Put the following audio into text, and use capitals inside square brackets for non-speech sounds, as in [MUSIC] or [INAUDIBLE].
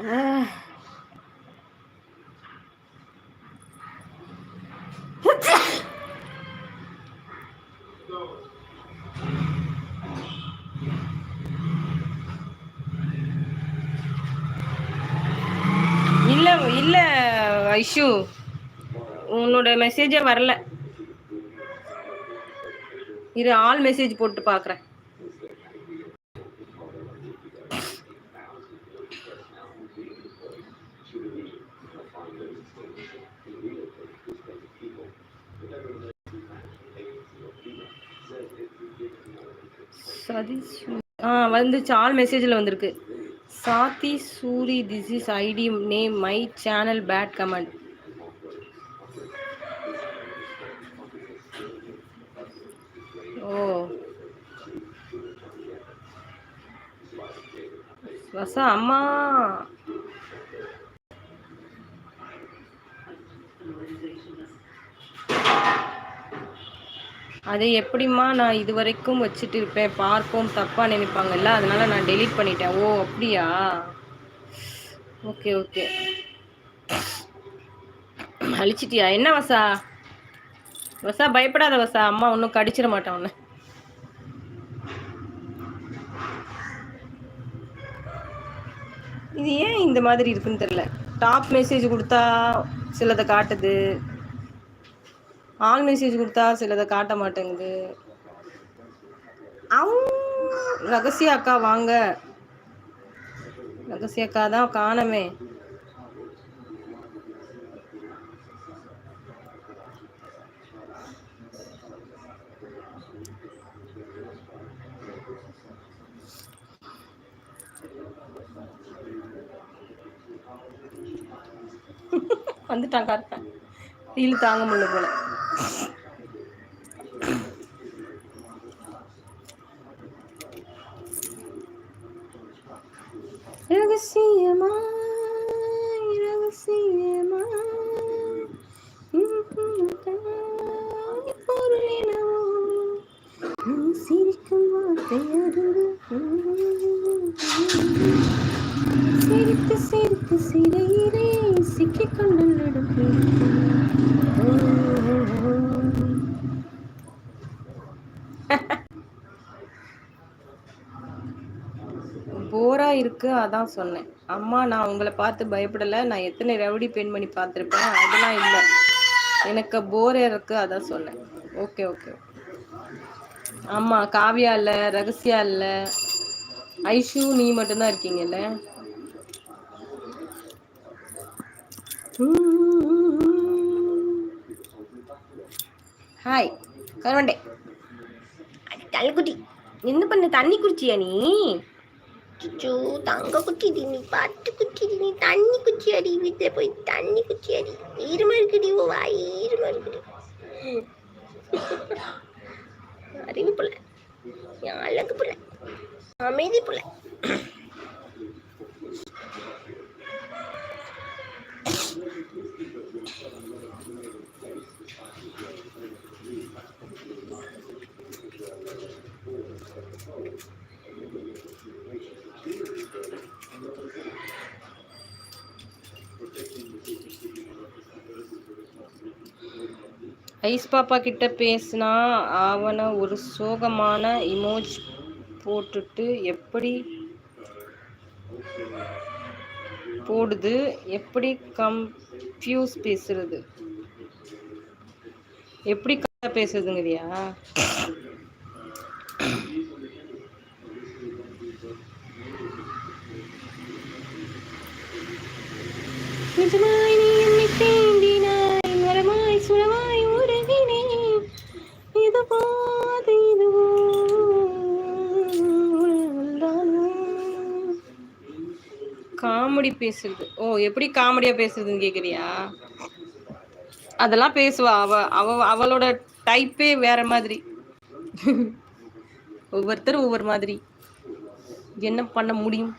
இல்லை இல்லை ஐஷு. உன்னோட மெசேஜே வரல. இரு ஆல் மெசேஜ் போட்டு பார்க்குறேன் சதீஷ் ஆ வந்துச்சு ஆல் மெசேஜில் வந்திருக்கு. சாத்தி Suri this is ID name my channel bad comment ஓ. வசா அம்மா. அதை எப்படிம்மா நான் இது வரைக்கும் வச்சுட்டு இருப்பேன் பார்ப்போம். தப்பாக நினைப்பாங்கல்ல? அதனால நான் டெலீட் பண்ணிட்டேன். ஓ அப்படியா? Okay okay. அழிச்சிட்டியா? என்ன வசா? வசா பயப்படாத வசா. அம்மா ஒன்றும் கடிச்சிட மாட்டேன் உன்னை. இது ஏன் இந்த மாதிரி இருக்குன்னு தெரில டாப் மெசேஜ் கொடுத்தா சிலதை காட்டுது. ஆல் மெசேஜ் கொடுத்தா சிலதை காட்ட மாட்டேங்குது. ரகசிய அக்கா வாங்க. ரகசிய அக்கா தான் காணமே. வந்துட்டான் கார்த்தேன் தாங்க முடியல போல. ரகசியமாய் ரகசியமாய் சிரிக்கும் வார்த்தை சிரித்து சிரித்து சிறையிலே சிக்கிக்கொண்டு நடுப்பேன் போரா இருக்கு அதான் சொன்னேன். அம்மா நான் உங்களை பார்த்து பயப்படல. நான் எத்தனை ரவுடி பெண்மணி பண்ணி பார்த்துருப்பேன்? அதெல்லாம் இல்லை. எனக்கு போரே இருக்கு அதான் சொன்னேன். ஓகே ஓகே ஆமா காவியா இல்ல ரகசியா இல்ல ஐஷு நீ மட்டும்தான் இருக்கீங்கல்ல? ஹாய் கருவண்டே. தள்ளுக்குட்டி. என்ன பண்ண தண்ணி குடிச்சியா நீ? சுச்சோ தங்க குச்சிடி நீ பாட்டு குச்சிடி நீ தண்ணி குச்சி அடி வீட்டில் போய் தண்ணி குச்சி அடி. ஈரமா இருக்குடி ஓ வாய் ஈரமா இருக்குடி [LAUGHS] அறிவு புள்ள அழகு புள்ள அமைதி புள்ள. ஐஸ் பாப்பா கிட்ட பேசினா அவனை ஒரு சோகமான இமோஜ் போட்டுட்டு எப்படி போடுது எப்படி கம்ஃபியூஸ் பேசுறது? எப்படி கரெக்டா பேசுறதுங்கறியா? காமெடி பேசுறது. ஓ எப்படி காமெடியா பேசுறதுன்னு கேக்குறியா? அதெல்லாம் பேசுவா. அவ அவ அவளோட டைப்பே வேற மாதிரி. ஒவ்வொருத்தரும் ஒவ்வொரு மாதிரி. என்ன பண்ண முடியும்?